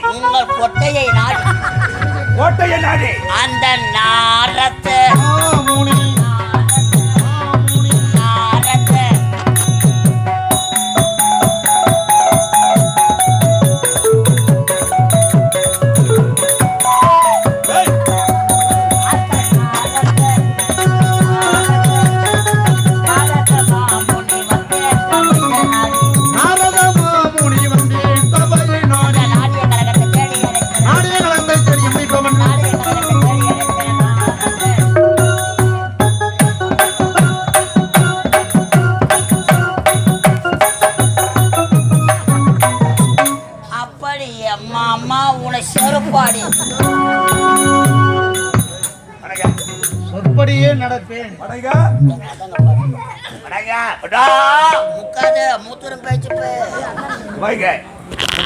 தேடி உங்கள் கொட்டையை நாடி. கோட்டையை நாடி. அந்த நாரத்து. நாரத்து முக்காத மூத்தரும் பேச்சு பே. வைங்க.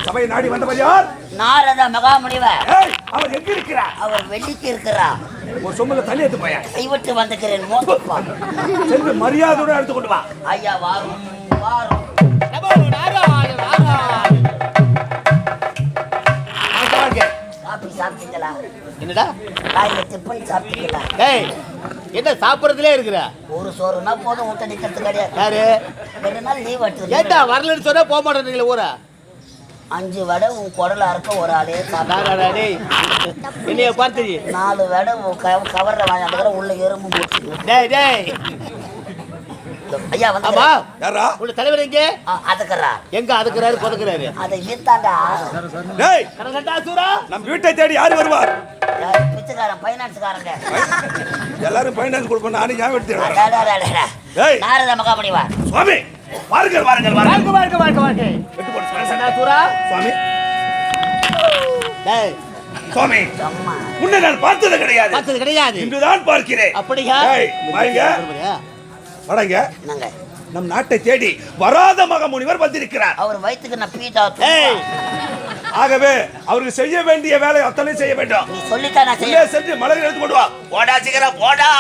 சபையை நாடி வந்தவர் யார்? நாரத மகாமுனிவர். ஏய், அவர் எங்க இருக்கிறார்? அவர் வெள்ளிக்கு இருக்கிறார். ஒரு சொம்பல தள்ளி எடுத்து போய கைவிட்டு வந்துக்கிறேன் மோசப்பா சென்று மரியாதையோட எடுத்து கொண்டு வா. ஐயா வாரும் வாரும். சாப்பிட்டீங்களா? என்னடா? காயில டிஃபன் சாப்பிட்டீங்களா? ஏய் என்ன சாப்பிடறதுலே இருக்கிற? ஒரு சோறுனா போதும் ஊட்ட நிக்கிறது கிடையாது. யாரு? ரெண்டு நாள் லீவ் எடுத்து ஏண்டா வரலன்னு சொன்னா போக மாட்டேன்றீங்களே ஊரா? அஞ்சு வடை உன் குடல அறுக்க ஒரு ஆளே என்னைய பார்த்து நாலு வடை கவர்ல வாங்கி அந்த உள்ள எறும்பு முடிச்சு டேய் டேய். ஐயா வந்து ஆமா யாரா உள்ள தலைவர் எங்க? அதுக்குறா. எங்க அதுக்குறாரு கொதுக்குறாரு அதை வித்தாண்டா டேய். கரகட்டா சூரா. நம் வீட்டை தேடி யார் வருவார்? பிச்சைக்காரன் பைனான்ஸ்காரங்க எல்லாரும் பைனான்ஸ் கொடுக்கணும் நானே ஞாபகம் எடுத்துக்கிறேன். நாரத மகாமுனிவா சுவாமி வாருங்கள் வாருங்கள் வாருங்கள். வாழ்க்கை வாழ்க்கை வாழ்க்கை விட்டு போடு, சுவாமி. டேய் சுவாமி. முன்ன நான் பார்த்தது கிடையாது. பார்த்தது கிடையாது. இன்றுதான் பார்க்கிறேன். அப்படியா? வாங்க. வடங்க. என்னங்க? நம் நாட்டை தேடி வராத மகமுனிவர் வந்திருக்கிறார். அவர் வயித்துக்கு நான் ஏய். ஆகவே அவருக்கு செய்ய வேண்டிய வேலை அத்தனை செய்ய வேண்டும் நீ சொல்லித்தான் நான் உள்ளே செய்ய சென்று மலர் எடுத்து கொண்டு வா போடா சீக்கிரம் போடா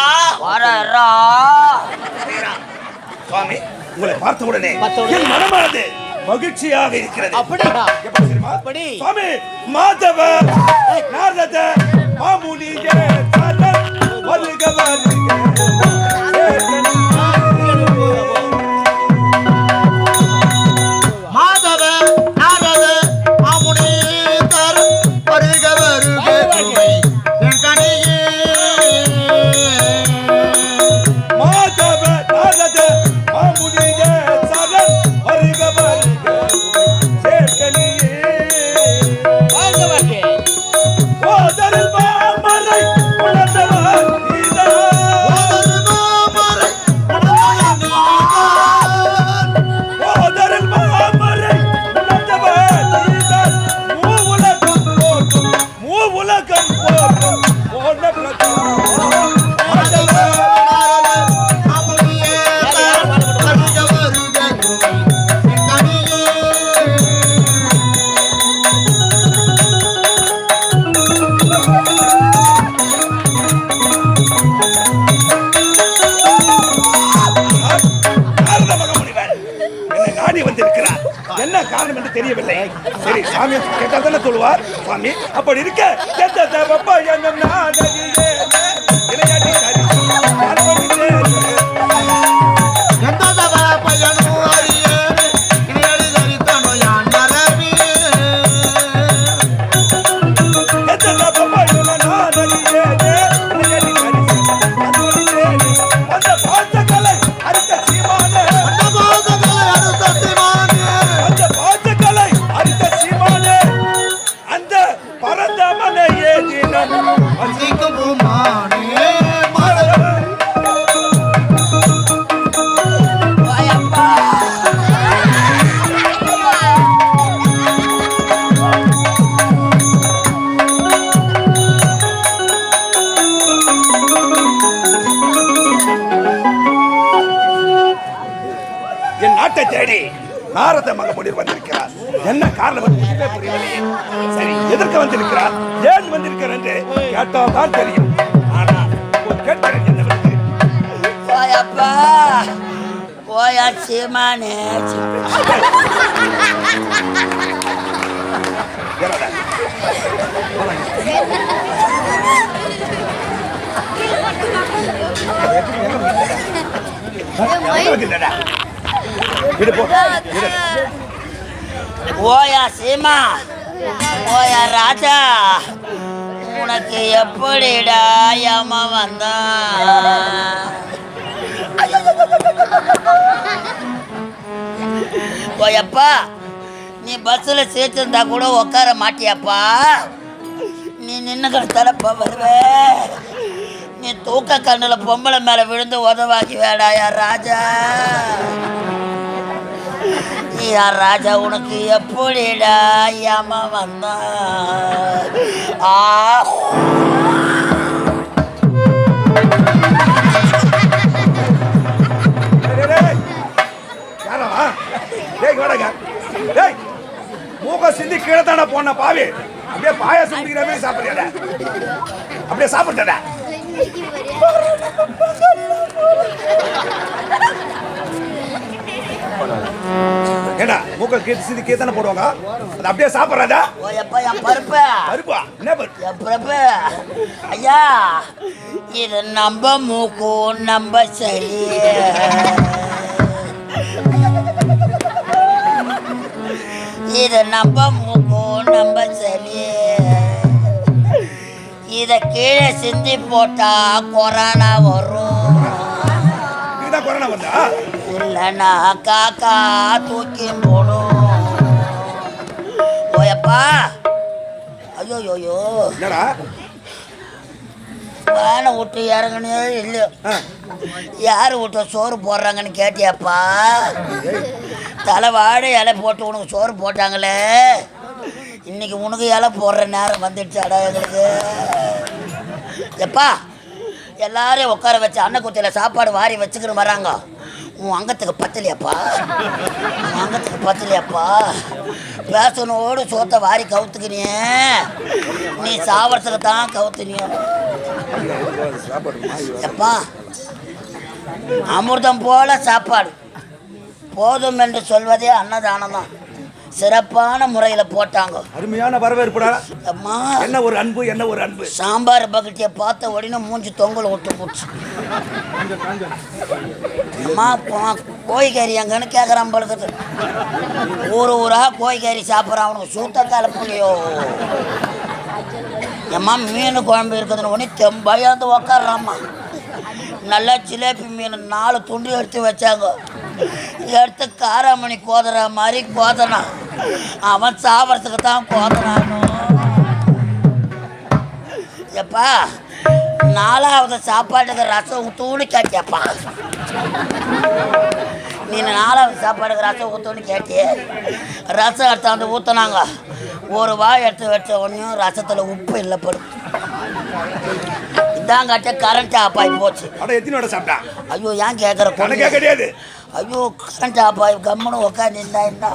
வரா. சுவாமி உங்களை பார்த்த உடனே பார்த்த உடனே. என் மனமானது மகிழ்ச்சியாக இருக்கிறது அப்படியா எப்படி தெரியுமா? அப்படி. சுவாமி மாதவ நாரத மாமுனிக சரண் வருக வருக சரி சாமி கேட்டா தானே சொல்லுவார்? சாமி அப்படி இருக்க. எந்த ஒன்றுமே புரியவில்லையே சரி எதற்கு வந்திருக்கிறார்? ஏன் வந்திருக்கிறார் என்று கேட்டால் தான் தெரியும். ஒரு போயப்பா. போயா சீமானே வந்திருந்தடா? விடு போ. விடு. ஓயா சீமா ஓயா ராஜா உனக்கு எப்படிடா ஏமா வந்தான் ஓயப்பா நீ பஸ்ஸில் சேர்த்துருந்தா கூட உட்கார மாட்டியாப்பா? நீ நின்று கிடத்தானப்பா வருவே. நீ தூக்க கண்ணில் பொம்பளை மேலே விழுந்து உதவாக்கி வேடாயா ராஜா. யார் ராஜா உனக்கு எப்படிடா ஏமா வந்தா? ஆ. மூக்க சிந்தி கீழே தானே போன பாவி. அப்படியே பாயாசம் குடிக்கிற மாதிரி அப்படியே சாப்பிட்டடா ஏடா மூக்க கீழே சிந்தி கீழே தானே போடுவாங்க? அது அப்படியே சாப்பிட்றாதா? ஓ எப்பா என் பருப்பு. பருப்பா? என்ன பருப்பு? என் பருப்பு. ஐயா இது நம்ம மூக்கு நம்ம சரி இது நம்ம மூக்கு நம்ம சரி இத கீழே சிந்தி போட்டா கொரோனா வரும். கொரோனா வந்தா? இல்லைன்னா காக்கா தூக்கி போடும் ஓயப்பா. ஐயோ ஐயோ என்னடா விட்டு இறங்குனே இல்லையோ. யார் வீட்டு சோறு போடுறாங்கன்னு கேட்டியாப்பா? தலை வாழை இலை போட்டு உனக்கு சோறு போட்டாங்களே. இன்னைக்கு உனக்கு இலை போடுற நேரம் வந்துடுச்சாடா எங்களுக்கு. எப்பா எல்லாரையும் உட்கார வச்சு அன்னக்குத்தியில் சாப்பாடு வாரி வச்சுக்கிட்டு வராங்க. உன் அங்கத்துக்கு பத்தலையாப்பா? உன் அங்கத்துக்கு பத்தலையாப்பா? பேசனோடு சோத்தை வாரி கவுத்துக்கினியே. நீ சாவறதுக்கு தான் கவுத்துனியோ. எப்பா அமிர்தம் போல சாப்பாடு. போதும் என்று சொல்வதே அன்னதானம் தான் சிறப்பான முறையில் போட்டாங்க. அருமையான வரவேற்புடா. அம்மா. என்ன ஒரு அன்பு என்ன ஒரு அன்பு. சாம்பார் பக்கெட்டியை பார்த்த உடனே மூஞ்சி தொங்கல் விட்டு போச்சு. அம்மா கோழிக்கறி எங்கன்னு கேட்குறான் பழுக்குது ஊர் ஊரா கோழிக்கறி சாப்பிட்றான் அவனுக்கு சூத்த கலப்புலையோ எம்மா மீன் குழம்பு இருக்குதுன்னு உடனே தெம்பாயாந்து உக்காடுறாம்மா நல்லா ஜிலேபி மீன் நாலு துண்டு எடுத்து வச்சாங்க. எடுத்து காராமணி கோதுற மாதிரி கோதனான் அவன் சாவறதுக்கு தான் கோதனானோ எப்பா நாலாவது சாப்பாட்டுக்கு ரசம் ஊத்தூன்னு கேட்டியப்பா. நீ நாலாவது சாப்பாடுக்கு ரசம் ஊத்தூன்னு கேட்டியே? ரசம் எடுத்தாந்து ஊற்றுனாங்க ஒரு வாய் எடுத்து வச்ச உடனே ரசத்தில் உப்பு இல்லை படும் இதாங்காட்ட கரண்ட் ஆஃப் ஆகி போச்சு. சாப்பிட்டான் ஐயோ ஏன் கேட்குற கிடையாது. ஐயோ கரண்ட் ஆஃப் ஆகி கம்முன்னு உட்காந்து இருந்தா இருந்தா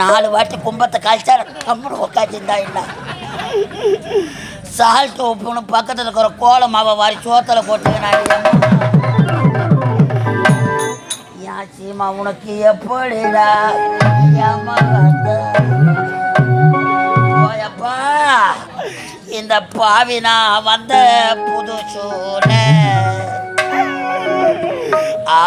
நாலு வாட்டி கும்பத்தை கழிச்சா கம்முன்னு உக்காச்சிருந்தா இருந்தா சால்ட் உப்புன்னு பக்கத்தில் இருக்கிற கோல மாவை வாரி சோத்தில் போட்டுக்கினா ஏன் சீமா உனக்கு எப்படிடா? ஏமாப்பா போயப்பா இந்த பாவி நான் வந்த புது சூழ ஆ.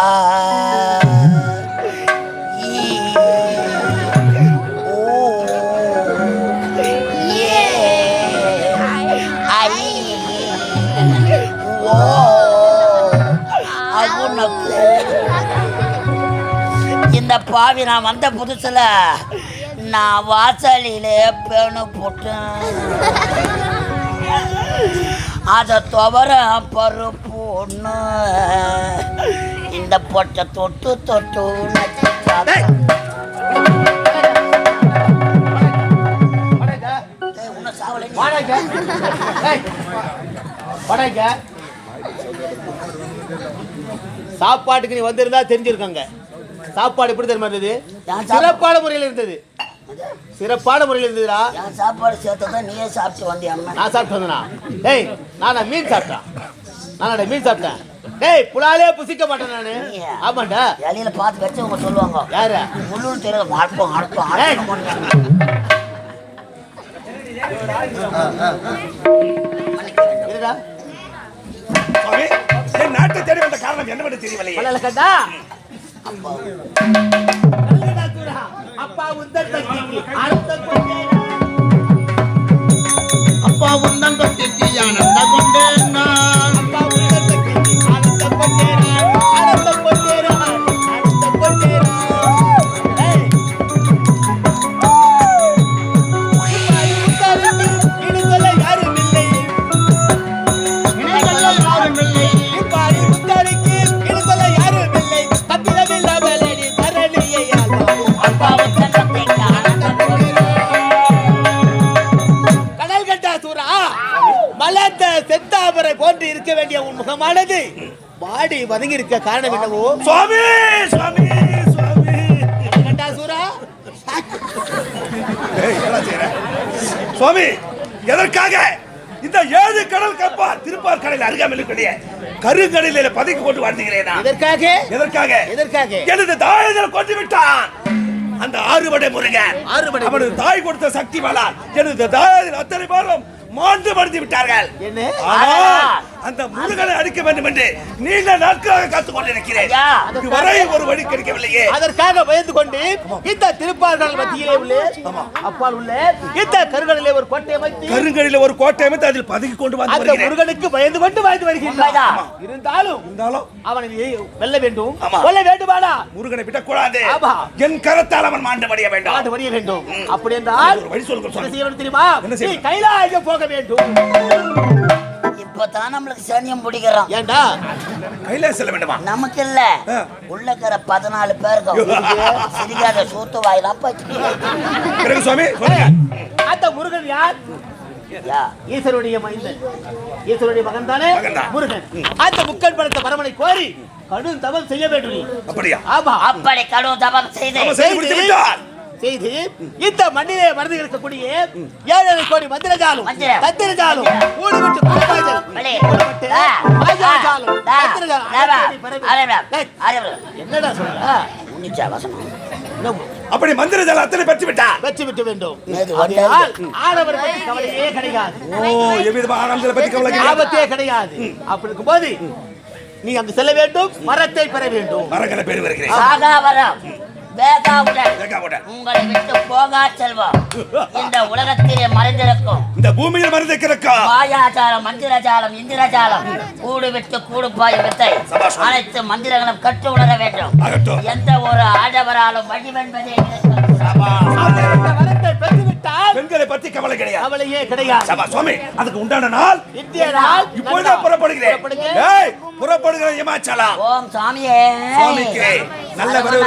இந்த பாவி நான் வந்த புதுசுல நான் வாசலிலே பேணு போட்டேன். அதை துவர பருப்பு ஒன்று இந்த பொட்டை தொட்டு தொட்டு. சாப்பாட்டுக்கு நீ வந்திருந்தா தெரிஞ்சிருக்காங்க. சாப்பாடு எப்படி தெரியுமா இருந்தது? நான் சிறப்பான முறையில் இருந்தது. சிறப்பான முறையில் இருந்ததுடா. என் சாப்பாடு சேர்த்ததான் நீயே சாப்பிட்டு வந்தியா அம்மா? நான் சாப்பிட்டு வந்தேனா? டேய் நானா மீன் சாப்பிட்டேன். நானாடா மீன் சாப்பிட்டேன். டேய் புலாலே புசிக்க மாட்டேன் நானு? ஆமாண்டா. இலையில பார்த்து வச்சவங்க சொல்லுவாங்க. யாரு? முள்ளு தெரியல அடப்போம் அடப்போம் இருடா நாட்டை தேடி வந்த காரணம் என்னவென்று தெரியவில்லையே. பல்லல கண்டா அப்பா உந்தன் தங்கிக்கு அர்த்தம் கொண்டே அப்பா உந்தன் பக்திக்கு ஆனந்த கொண்டேன் வாடி வதங்கி இருக்க காரணம் என்னவோ? சுவாமி சுவாமி சுவாமி. எதற்காக இந்த ஏழு கடல் கப்பா திருப்பார் கடலில் அருகாமையில் இருக்கக்கூடிய கருங்கடலில் பதுக்கி கொண்டு வாழ்ந்துகிறேனா எதற்காக? எதற்காக? எதற்காக? எனது தாயத்தில் கொண்டு விட்டான் அந்த ஆறுபடை முருகன். ஆறுபடை அவனது தாய் கொடுத்த சக்தி வளால் எனது தாயத்தில் அத்தனை பேரும் மாண்டு மடிந்து விட்டார்கள் அந்த முருகனை அடிக்க வேண்டும் என்று நீண்ட நாட்களாக காத்துக் கொண்டிருக்கிறேன். இதுவரை ஒரு வழி கிடைக்கவில்லையே. அதற்காக பயந்து கொண்டு இந்த திருப்பார்கள் மத்தியிலே உள்ளே அப்பால் உள்ள இந்த கருங்கடலே ஒரு கோட்டை அமைத்து கருங்கடியில் ஒரு கோட்டை அமைத்து அதில் பதுக்கி கொண்டு வந்து அந்த முருகனுக்கு பயந்து கொண்டு வருகின்றான். உண்மைதான். இருந்தாலும் இருந்தாலும் அவனை வெல்ல வேண்டும். கொல்ல வேண்டுமானா? முருகனை விடக்கூடாது. என் கரத்தால் அவன் மாண்டு மடிய வேண்டாம். ஆண்டு வரிய வேண்டும் அப்படி என்றால் வழி வேண்டும் தெரியுமா? என்ன செய்யணும்? கைலாயம் போக வேண்டும். இப்பதான் நம்மளுக்கு சனியம் பிடிக்கிறோம் ஏண்டா? கையில செல்ல வேண்டுமா? நமக்கு இல்ல. உள்ளக்கிற பதினாலு பேருக்கு? சிரிக்காத சூத்து வாயில பிறகு சுவாமி அந்த முருகன் யார்? ஈஸ்வருடைய மைந்தன். ஈஸ்வருடைய மகன் தானே மகன்தான். முருகன். அந்த முக்கன் படுத்த பரமனை கோரி கடும் தவம் செய்ய வேண்டும் நீ. அப்படியா? ஆமா. அப்படி கடும் தபம் செய்து. செய்து இந்த மண்ணிலே மறந்து இருக்கக்கூடிய ஏழரை கோடி மந்திரஜாலம் விட்டு. டேய், ஆரம்பம். என்னடா சொல்ற? அப்படி மந்திர ஜால அத்தனை பெற்று விட்டார் வெற்றி விட்டு வேண்டும். ஆடவர் பற்றி கவலையே கிடையாது. ஓ எவ்விதமான பற்றி கவலை கிடையாது. ஆபத்தே கிடையாது. அப்படி இருக்கும்போது நீ அங்கு செல்ல வேண்டும் மரத்தை பெற வேண்டும். மரங்களை வருகிறேன். கேட்காமட்டேன். உங்களை விட்டு போகா செல்வம் இந்த உலகத்திலே மறைந்திருக்கும் இந்த பூமியில் மருந்து கிடக்கா மாயாஜாலம் மந்திரஜாலம் இந்திரஜாலம் கூடு விட்டு கூடு பாய் வித்தை. அனைத்து மந்திரங்களும் கற்று உணர வேண்டும். எந்த ஒரு ஆடவராலும் வழிவென்பதே பெற்றுவிட்டால் பெண்களை பற்றி கவலை கிடையாது. கவலையே கிடையாது. சபா சுவாமி அதுக்கு உண்டான நாள் இந்திய நாள் இப்பொழுதே புறப்படுகிறேன். ஏய், புறப்படுகிற இமாச்சலம். ஓம் சாமியே சுவாமிக்கு நல்ல வரவு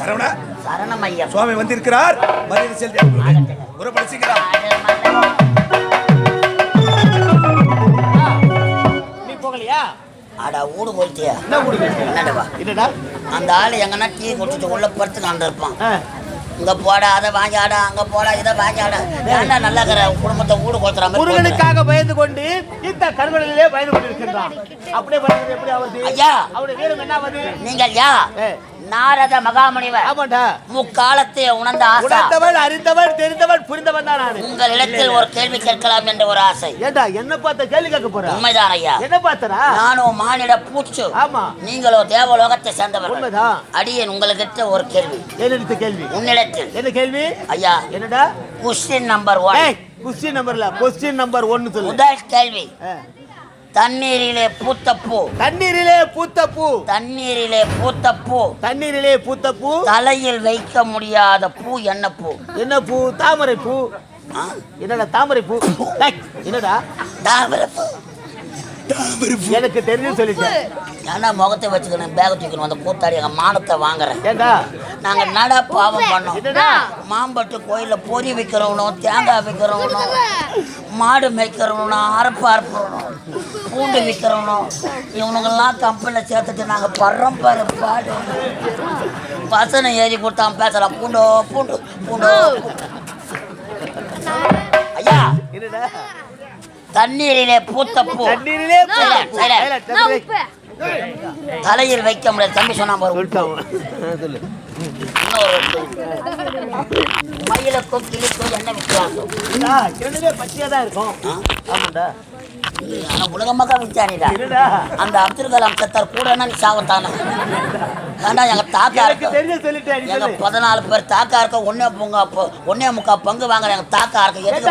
சரவணா? சரணம் ஐயா சுவாமி வந்திருக்கிறார். மரியாதை செலுத்தி புறப்பட சீக்கிரம் நீ போகலையா? அடா ஊடு கொளுத்தியா என்ன ஊடு என்னடா? என்னடா? அந்த ஆளு எங்கன்னா டீ குடிச்சிட்டு உள்ள படுத்து அந்த இருப்பான் இங்க போடா அதை வாங்கியாடா அங்க போடா இதை வாங்கியாடா. ஏன்டா நல்லா இருக்கிற குடும்பத்தை ஊடு கொளுத்துற? முருகனுக்காக பயந்து கொண்டு இந்த கருவறையிலே பயந்து கொண்டிருக்கின்றான். அப்படியே பயந்து எப்படி ஆவது ஐயா. அவருடைய வீரம் என்ன ஆவது நீங்கள் யா? நாரத மகாமுனிவர் முக்காலத்தை உணர்ந்த ஆசா. உணர்ந்தவன் அறிந்தவன் தெரிந்தவன் புரிந்தவன் தான் நானு. உங்களிடத்தில் ஒரு கேள்வி கேட்கலாம் என்ற ஒரு ஆசை. ஏண்டா என்ன பார்த்த கேள்வி கேட்க போற? உண்மைதான் ஐயா. என்ன பார்த்தனா நானும் மானிட பூச்சு. ஆமா. நீங்களோ தேவலோகத்தை சேர்ந்தவர்கள். உண்மைதான். அடியேன் உங்ககிட்ட ஒரு கேள்வி. என்னிடத்து கேள்வி. உன்னிடத்தில். என்ன கேள்வி? ஐயா என்னடா? கொஸ்டின் நம்பர் ஒன் கொஸ்டின் நம்பர்ல கொஸ்டின் நம்பர் ஒன்னு சொல்லு. முதல் கேள்வி. தண்ணீரிலே பூத்த பூ தண்ணீரிலே பூத்த பூ தண்ணீரிலே பூத்த பூ தண்ணீரிலே பூத்த பூ தலையில் வைக்க முடியாத பூ என்ன பூ? என்ன பூ? தாமரை பூ? என்னடா தாமரை பூ? என்னடா? தாமரைப்பூ. எனக்கு தெரிஞ்சு சொல்லிட்டேன். ஏன்னா முகத்தை வச்சுக்கணும் பேக தூக்கணும் அந்த கூத்தாடி எங்க மானத்தை வாங்குறேன். ஏண்டா? நாங்க நட பாவம் பண்ணோம்? மாம்பட்டு கோயில்ல பொறி வைக்கிறவனும் தேங்காய் வைக்கிறவனும் மாடு மேய்க்கிறவனும் அரப்பு அறுப்புறவனும் பூண்டு விற்கிறவனும் இவனுங்கெல்லாம் கம்பெனியில் சேர்த்துட்டு நாங்கள் படுறோம் பாரு பாடு. வசனம் ஏறி கொடுத்தான் பேசலாம் பூண்டோ பூண்டு பூண்டோ. ஐயா தண்ணீரிலே பூத்த பூ. தண்ணீரிலே தலையில் வைக்க முடியாது. தம்பி சொன்னா பாரு. மயிலுக்கும் கிளிக்கும் என்ன வித்தியாசம் பச்சையா தான் இருக்கும். ஆமாண்டா. ஆனா உலக மக்கள் வித்தியானிடா என்னடா? அந்த அப்துல் கலாம் செத்தார் கூட நீ சாவத்தானே? ஏண்டா எங்க தாக்கா இருக்கு எங்க பதினாலு பேர் தாக்கா இருக்க ஒன்னே பொங்க ஒன்னே முக்கா பங்கு வாங்குற எங்க தாக்கா இருக்கு. எதுக்கு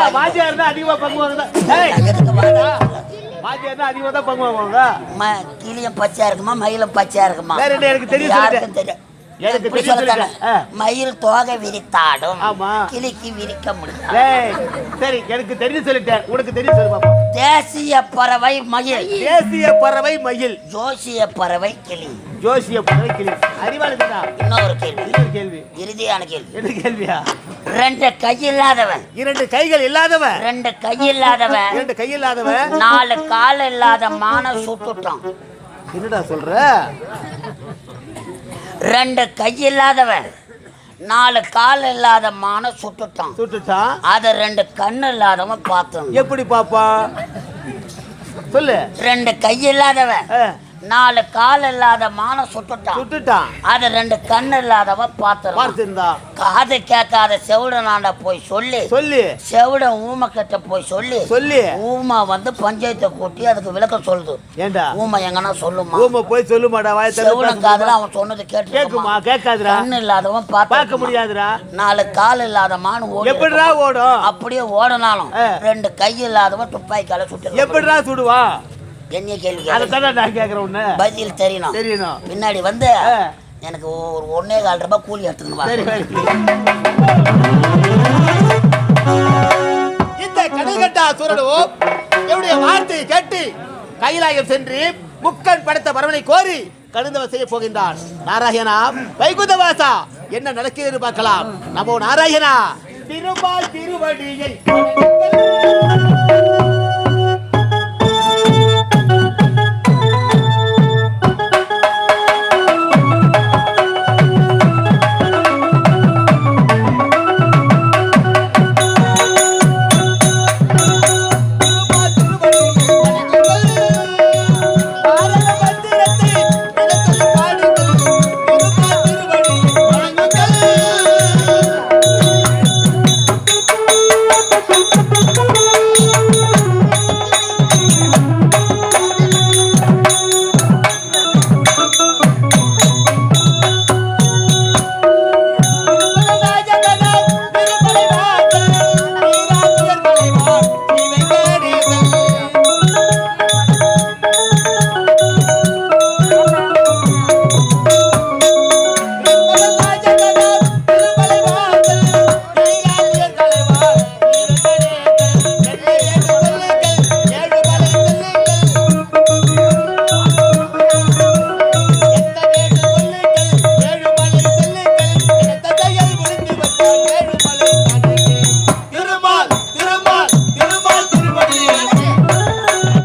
எதுக்கு வாங்கி- வாத்தியார் இருந்தா அதிகமா தான் பங்கு வாங்குவாங்க ம- கிளியும் பச்சையா இருக்குமா மயிலும் பச்சையா இருக்குமா? வேற என்ன எனக்கு தெரியும் யாருக்கும் தெரியும் எனக்கு சொல்லத்தானே? மயில் தோகை விரித்தாடும். கிளிக்கு விரிக்க முடியாது. ஏய், சரி எனக்கு தெரிஞ்சு சொல்லிட்டேன். உனக்கு தெரியும் சொல்லு தேசிய பறவை மயில். தேசிய பறவை மயில். ஜோசிய பறவை கிளி. ஜோசிய பறவை கிளி அறிவாளி தானா இன்னொரு கேள்வி. இன்னொரு கேள்வி. இறுதியான கேள்வி. என்ன கேள்வியா? ரெண்டு கை இல்லாதவன் இரண்டு கைகள் இல்லாதவன். ரெண்டு கை இல்லாதவன் இரண்டு கை இல்லாதவன் நாலு கால் இல்லாத மான சுட்டுட்டான். என்னடா சொல்ற? ரெண்டு கை இல்லாதவன் நாலு கால் இல்லாத மான சுட்டுட்டான். சுட்டுட்டான். அத ரெண்டு கண்ணு இல்லாதவன் பார்த்தான் எப்படி பாப்பா சொல்லு. ரெண்டு கை இல்லாதவன் நாலு கால் இல்லாத மான சுட்டுட்டான். சுட்டுட்டான். அத ரெண்டு கண்ணு இல்லாதவன் பார்த்தான் பார்த்திருந்தா? காது கேட்காத செவிடனாண்ட போய் சொல்லி. சொல்லி. செவிடன் ஊமை கிட்ட போய் சொல்லி. சொல்லி. ஊமை வந்து பஞ்சாயத்தை கூட்டி அதுக்கு விளக்கம் சொல்லுது. ஏண்டா? ஊமை எங்கன்னா சொல்லுமா? ஊமை போய் சொல்லுமாடா வாய செவிடன் காதுல அவன் சொன்னது கேக்குமா கேட்டுக்குமா கேட்காதுடா. கண்ணு இல்லாதவன் பார்க்க முடியாதுடா. நாலு கால் இல்லாத மான் ஓடி எப்படிடா ஓடும்? அப்படியே ஓடினாலும். ரெண்டு கை இல்லாதவன் துப்பாக்கியால சுட்டு எப்படிடா சுடுவா என்ன கேள்வி அதை கேளு. தானே நான் கேட்கறேன் உன்ன. பதில் தெரியணும். தெரியணும். பின்னாடி வந்து. எனக்கு ஒரு ஒன்னே கால் ரூபாய் கூலி எடுத்துக்கணும் சரி வா. சரி இந்த கடல்கட்டா சூரனோ என்னுடைய வார்த்தையை கேட்டு கைலாயம் சென்று முக்கன் படைத்த பரவனை கோரி கடுந்தவ செய்ய போகின்றான். நாராயணா வைகுந்தவாசா என்ன நடக்கிறது பார்க்கலாம். நமோ நாராயணா. திருமால் திருவடியை.